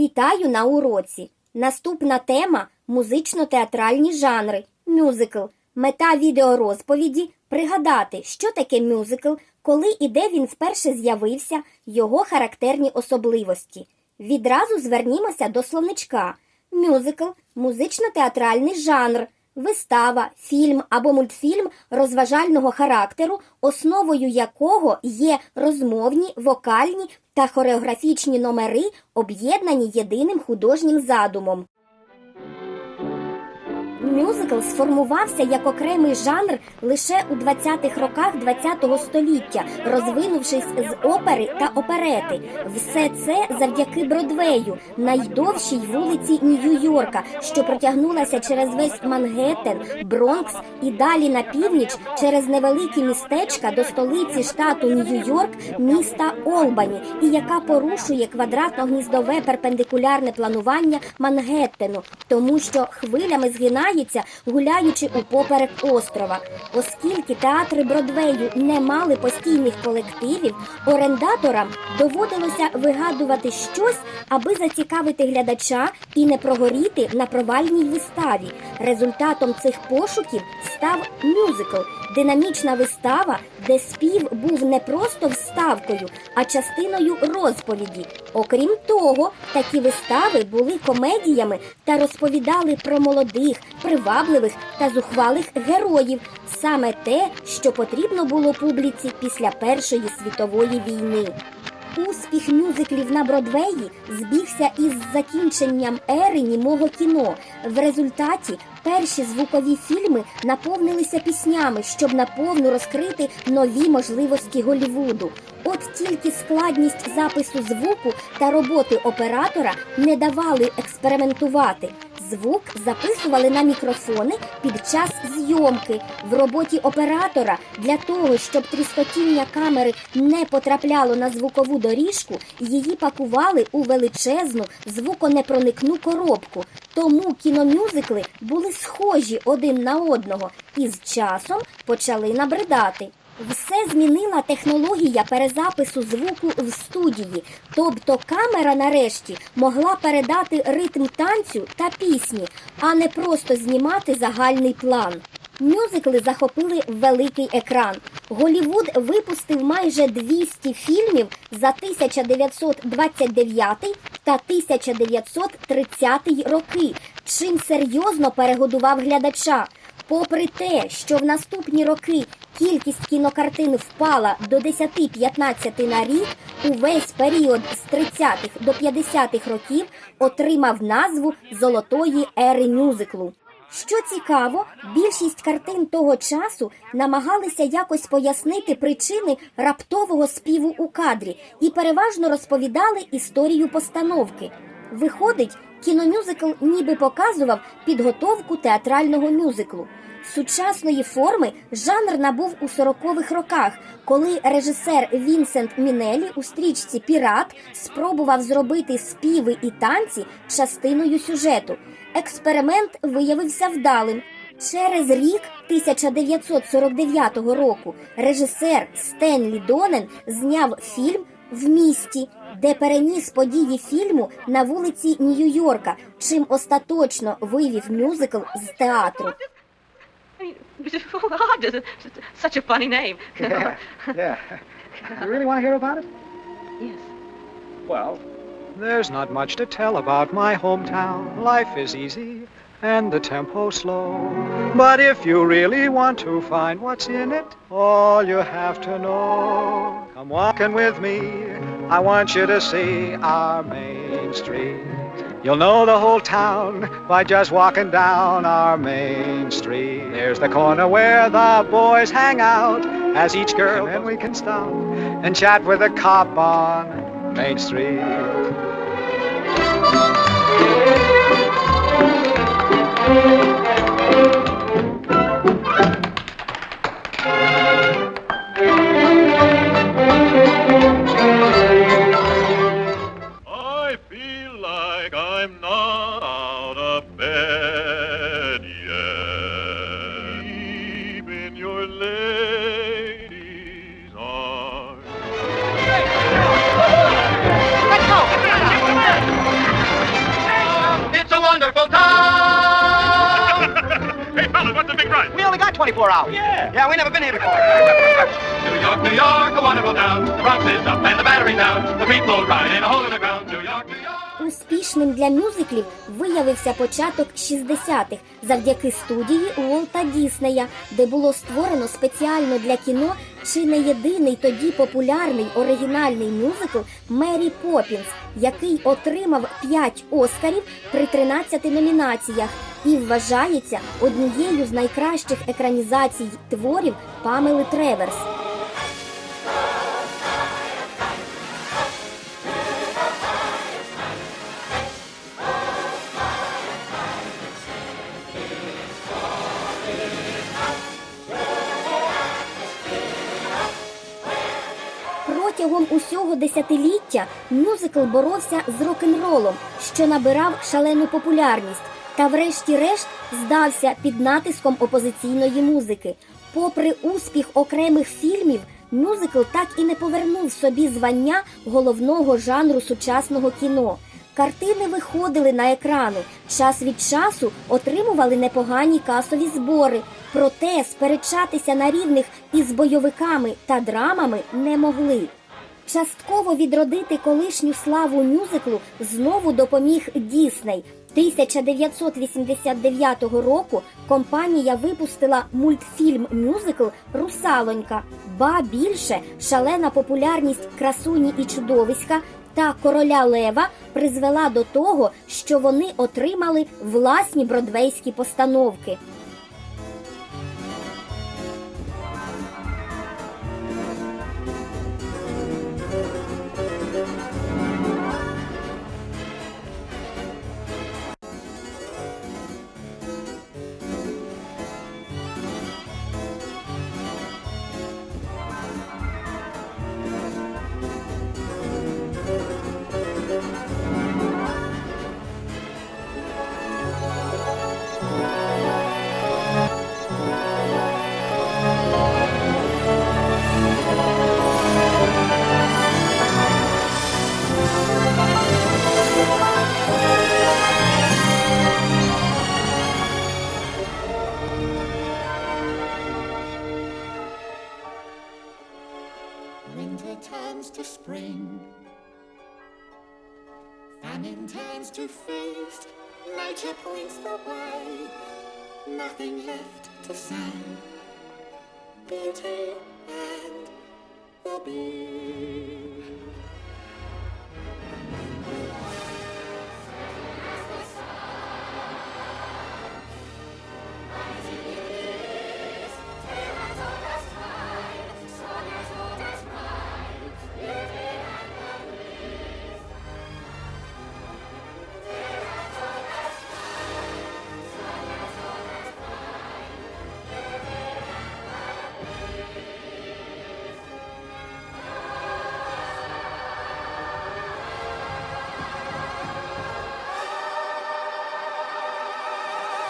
Вітаю на уроці. Наступна тема музично-театральні жанри. Мюзикл. Мета відеорозповіді пригадати, що таке мюзикл, коли і де він вперше з'явився, його характерні особливості. Відразу звернімося до словничка. Мюзикл музично-театральний жанр, вистава, фільм або мультфільм розважального характеру, основою якого є розмовні, вокальні та хореографічні номери, об'єднані єдиним художнім задумом. Мюзикл сформувався як окремий жанр лише у 20-х роках ХХ століття, розвинувшись з опери та оперети. Все це завдяки Бродвею, найдовшій вулиці Нью-Йорка, що протягнулася через весь Мангеттен, Бронкс і далі на північ через невеликі містечка до столиці штату Нью-Йорк, міста Олбані, і яка порушує квадратно-гніздове перпендикулярне планування Мангеттену, тому що хвилями згинається, гуляючи упоперек острова. Оскільки театри Бродвею не мали постійних колективів, орендаторам доводилося вигадувати щось, аби зацікавити глядача і не прогоріти на провальній виставі. Результатом цих пошуків став мюзикл, динамічна вистава, де спів був не просто вставкою, а частиною розповіді. Окрім того, такі вистави були комедіями та розповідали про молодих, привабливих та зухвалих героїв, саме те, що потрібно було публіці після Першої світової війни. Успіх мюзиклів на Бродвеї збігся із закінченням ери німого кіно. В результаті перші звукові фільми наповнилися піснями, щоб наповну розкрити нові можливості Голлівуду. От тільки складність запису звуку та роботи оператора не давали експериментувати. Звук записували на мікрофони під час зйомки. В роботі оператора для того, щоб тріскотіння камери не потрапляло на звукову доріжку, її пакували у величезну звуконепроникну коробку. Тому кіномюзикли були схожі один на одного і з часом почали набридати. Все змінила технологія перезапису звуку в студії, тобто камера нарешті могла передати ритм танцю та пісні, а не просто знімати загальний план. Мюзикли захопили великий екран. Голівуд випустив майже 200 фільмів за 1929 та 1930 роки, чим серйозно перегодував глядача. Попри те, що в наступні роки кількість кінокартин впала до 10-15 на рік, увесь період з 30-х до 50-х років отримав назву Золотої ери мюзиклу. Що цікаво, більшість картин того часу намагалися якось пояснити причини раптового співу у кадрі і переважно розповідали історію постановки. Виходить, кіномюзикл ніби показував підготовку театрального мюзиклу. Сучасної форми жанр набув у 40-х роках, коли режисер Вінсент Мінелі у стрічці Пірат спробував зробити співи і танці частиною сюжету. Експеримент виявився вдалим. Через рік 1949 року режисер Стенлі Донен зняв фільм в місті, де переніс події фільму на вулиці Нью-Йорка, чим остаточно вивів мюзикл з театру. Such a funny name. Yeah, yeah. You really want to hear about it? yes. Well, there's not much to tell about my hometown. Life is easy and the tempo slow. But if you really want to find what's in it, all you have to know. Come walking with me. I want you to see our main street. You'll know the whole town by just walking down our main street. There's the corner where the boys hang out as each girl, and we can stop and chat with a cop on Main Street. Успішним для мюзиклів виявився початок 60-х завдяки студії Уолта Діснея, де було створено спеціально для кіно чи не єдиний тоді популярний оригінальний мюзикл Мері Поппінс, який отримав 5 Оскарів при 13 номінаціях і вважається однією з найкращих екранізацій творів Памели Треверс. Протягом десятиліття мюзикл боровся з рок-н-ролом, що набирав шалену популярність, та врешті-решт здався під натиском опозиційної музики. Попри успіх окремих фільмів, мюзикл так і не повернув собі звання головного жанру сучасного кіно. Картини виходили на екрани, час від часу отримували непогані касові збори, проте сперечатися на рівних із бойовиками та драмами не могли. Частково відродити колишню славу мюзиклу знову допоміг Дісней. 1989 року компанія випустила мультфільм-мюзикл Русалонька. Ба більше шалена популярність красуні і чудовиська та короля Лева призвела до того, що вони отримали власні бродвейські постановки. To spring. Famine turns to feast. Nature points the way. Nothing left to say. Beauty and the beast.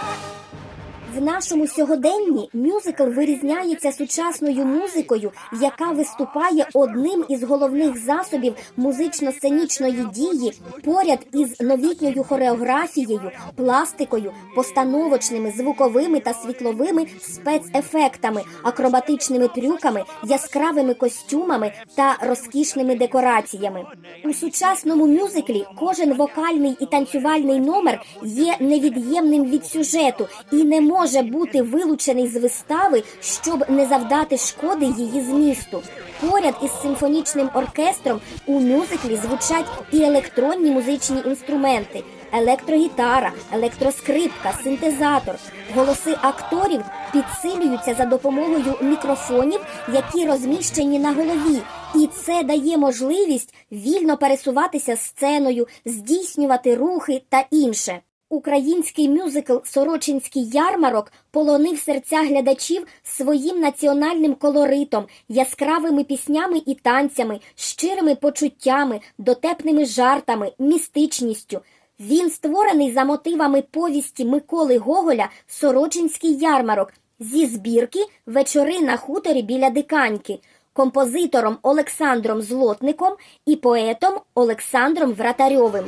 rock. В нашому сьогоденні мюзикл вирізняється сучасною музикою, яка виступає одним із головних засобів музично-сценічної дії поряд із новітньою хореографією, пластикою, постановочними звуковими та світловими спецефектами, акробатичними трюками, яскравими костюмами та розкішними декораціями. У сучасному мюзиклі кожен вокальний і танцювальний номер є невід'ємним від сюжету і не може бути вилучений з вистави, щоб не завдати шкоди її змісту. Поряд із симфонічним оркестром у мюзиклі звучать і електронні музичні інструменти. Електрогітара, електроскрипка, синтезатор. Голоси акторів підсилюються за допомогою мікрофонів, які розміщені на голові, і це дає можливість вільно пересуватися сценою, здійснювати рухи та інше. Український мюзикл Сорочинський ярмарок полонив серця глядачів своїм національним колоритом, яскравими піснями і танцями, щирими почуттями, дотепними жартами, містичністю. Він створений за мотивами повісті Миколи Гоголя Сорочинський ярмарок зі збірки Вечори на хуторі біля диканьки, композитором Олександром Злотником і поетом Олександром Вратарьовим.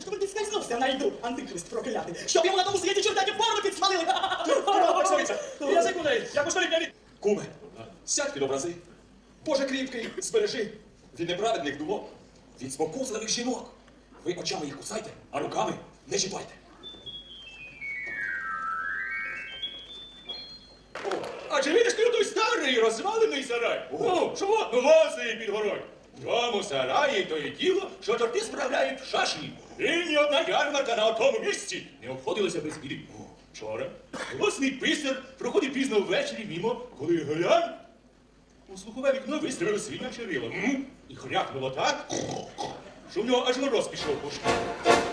Стукла! Щоб ти скользнувся на йду, антихрист проклятий! Щоб йому на тому світі чортаті форму підсмалили! Язик у неї, як у старій. Куме, сядь під образи. Боже кріпкий, збережи від неправедних думок, від спокусливих жінок. Ви очами їх кусайте, а руками не чіпайте. О, Адже видиш ти той старий розвалений сарай. О, що ну лози під горою. В тому сараї то є діло, що чорти справляють в шашні. І ні одна ярмарка на тому місці не обходилася без біди. Вчора голосний писар проходив пізно ввечері мімо, коли глянь, у слухове вікно вистрілив свиняче рило. І хрякнуло так, що в нього аж мороз пішов по шкірі.